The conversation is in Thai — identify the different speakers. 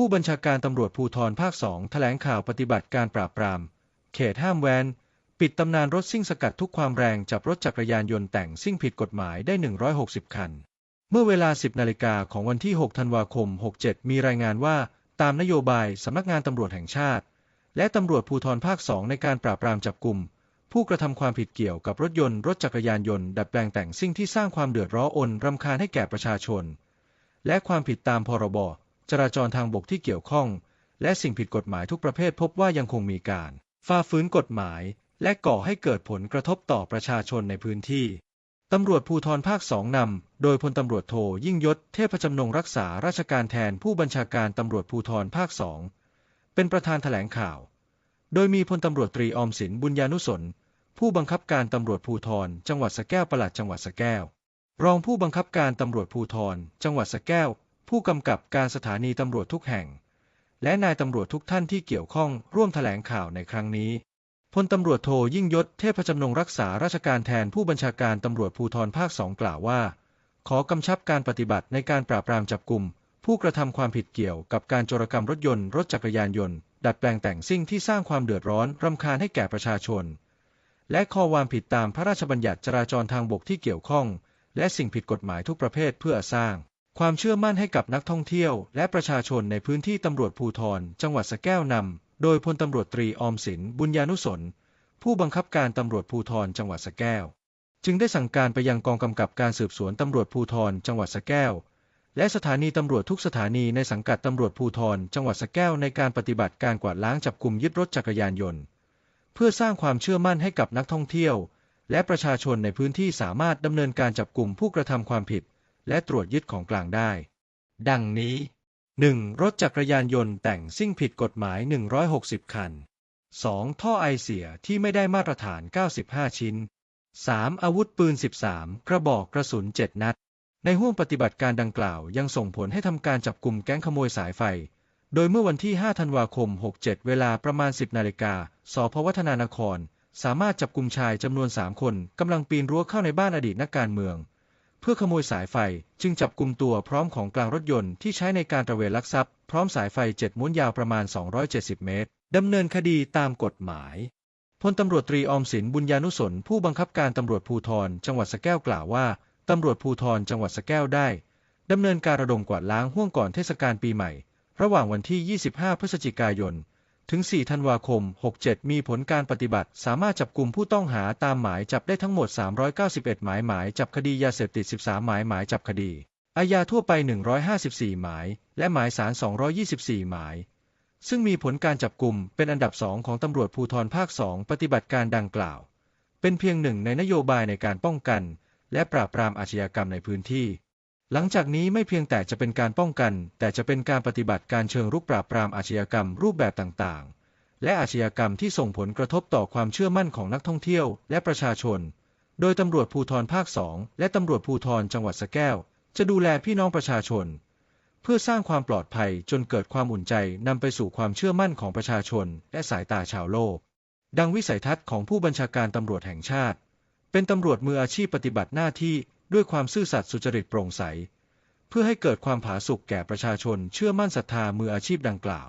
Speaker 1: ผู้บัญชาการตำรวจภูธรภาคสองแถลงข่าวปฏิบัติการปราบปราม เขตห้ามแวน ปิดตำนานรถซิ่งสกัดทุกความแรงจับรถจักรยานยนต์แต่งซิ่งผิดกฎหมายได้ 160 คัน เมื่อเวลา 10 นาฬิกาของวันที่ 6 ธันวาคม 67 มีรายงานว่าตามนโยบายสำนักงานตำรวจแห่งชาติ และตำรวจภูธรภาคสองในการปราบปรามจับกลุ่ม ผู้กระทำความผิดเกี่ยวกับรถยนต์รถจักรยานยนต์ดัดแปลงแต่งซิ่งที่สร้างความเดือดร้อนรำคาญให้แก่ประชาชน และความผิดตามพรบ จราจรทางบกที่เกี่ยวข้อง และสิ่งผิดกฎหมายทุกประเภทพบว่ายังคงมีการฝ่าฝืนกฎหมาย และก่อให้เกิดผลกระทบต่อประชาชนในพื้นที่ตำรวจภูธรภาคสองนำ โดยพลตำรวจโทยิ่งยศเทพจำนงรักษาราชการแทนผู้บัญชาการตำรวจภูธรภาคสองเป็นประธานแถลงข่าว โดยมีพลตำรวจตรีอมสินบุญญานุสนผู้บังคับการตำรวจภูธรจังหวัดสแก้วปลัดจังหวัดสแก้ว รองผู้บังคับการตำรวจภูธรจังหวัดสแก้ว ผู้กำกับการสถานีตำรวจทุกแห่ง และนายตำรวจทุกท่านที่เกี่ยวข้องร่วมแถลงข่าวในครั้งนี้พลตำรวจโทยิ่งยศเทพจำนงรักษาราชการแทนผู้บัญชาการตำรวจภูธรภาคสองกล่าวว่า ขอกำชับการปฏิบัติในการปราบปรามจับกลุ่ม ผู้กระทำความผิดเกี่ยวกับการโจรกรรมรถยนต์รถจักรยานยนต์ ดัดแปลงแต่งซิ่งที่สร้างความเดือดร้อนรำคาญให้แก่ประชาชน และข้อความผิดตามพระราชบัญญัติจราจรทางบกที่เกี่ยวข้อง และสิ่งผิดกฎหมายทุกประเภทเพื่อสร้าง ความเชื่อมั่นให้กับนักท่องเที่ยว และประชาชนในพื้นที่ตำรวจภูธรจังหวัดสะแก้วนำโดยพลตำรวจตรีออมสินบุญญานุสนผู้บังคับการตำรวจภูธรจังหวัดสะแก้ว จึงได้สั่งการไปยังกองกำกับการสืบสวนตำรวจภูธรจังหวัดสะแก้ว และสถานีตำรวจทุกสถานีในสังกัดตำรวจภูธรจังหวัดสะแก้วในการปฏิบัติการกวาดล้างจับกลุ่มยึดรถจักรยานยนต์ เพื่อสร้างความเชื่อมั่นให้กับนักท่องเที่ยว และประชาชนในพื้นที่สามารถดำเนินการจับกลุ่มผู้กระทำความผิด และตรวจยึดของกลางได้ ดังนี้ 1. รถจักรยานยนต์แต่งซิ่งผิดกฎหมาย 160 คัน 2. ท่อไอเสียที่ไม่ได้มาตรฐาน 95 ชิ้น 3. อาวุธปืน 13 กระบอกกระสุน 7 นัด ในห้วงปฏิบัติการดังกล่าวยังส่งผลให้ทำการจับกลุ่มแก๊งขโมยสายไฟ โดยเมื่อวันที่ 5 ธันวาคม 67 เวลาประมาณ 10 นาฬิกา สพวัฒนานคร สามารถจับกลุ่มชายจำนวน 3 คนกำลังปีนรั้วเข้าในบ้านอดีตนักการเมือง เพื่อขโมยสายไฟ จึงจับกลุ่มตัวพร้อมของกลางรถยนต์ที่ใช้ในการตระเวนลักทรัพย์ พร้อมสายไฟ7ม้วนยาวประมาณ 270 เมตรดำเนินคดีตามกฎหมายพลตำรวจตรีอมสินบุญญานุสนผู้บังคับการตำรวจภูธรจังหวัดสแก้วกล่าวว่าตำรวจภูธรจังหวัดสแก้วได้ดำเนินการระดมกวาดล้างห่วงก่อนเทศกาลปีใหม่ ระหว่างวันที่ 25 พฤศจิกายน ถึง 4 ธันวาคม 67 มีผลการปฏิบัติ สามารถจับกลุ่มผู้ต้องหาตามหมายจับได้ทั้งหมด 391 หมายหมายจับคดียาเสพติด 13 หมายหมายจับคดี อาญาทั่วไป 154 หมาย และหมายสาร 224 หมาย ซึ่งมีผลการจับกลุ่มเป็นอันดับสองของตำรวจภูธรภาคสองปฏิบัติการดังกล่าว เป็นเพียงหนึ่งในนโยบายในการป้องกัน และปราบปรามอาชญากรรมในพื้นที่ หลังจากนี้ไม่เพียงแต่จะเป็นการป้องกัน แต่จะเป็นการปฏิบัติการเชิงรุกปราบปรามอาชญากรรมรูปแบบต่างๆ และอาชญากรรมที่ส่งผลกระทบต่อความเชื่อมั่นของนักท่องเที่ยวและประชาชน โดยตำรวจภูธรภาคสองและตำรวจภูธรจังหวัดสแก้ว จะดูแลพี่น้องประชาชน เพื่อสร้างความปลอดภัยจนเกิดความอุ่นใจนำไปสู่ความเชื่อมั่นของประชาชน และสายตาชาวโลก ดังวิสัยทัศน์ของผู้บัญชาการตำรวจแห่งชาติ เป็นตำรวจมืออาชีพปฏิบัติหน้าที่ ด้วยความซื่อสัตย์สุจริตโปร่งใส เพื่อให้เกิดความผาสุกแก่ประชาชนเชื่อมั่นศรัทธามืออาชีพดังกล่าว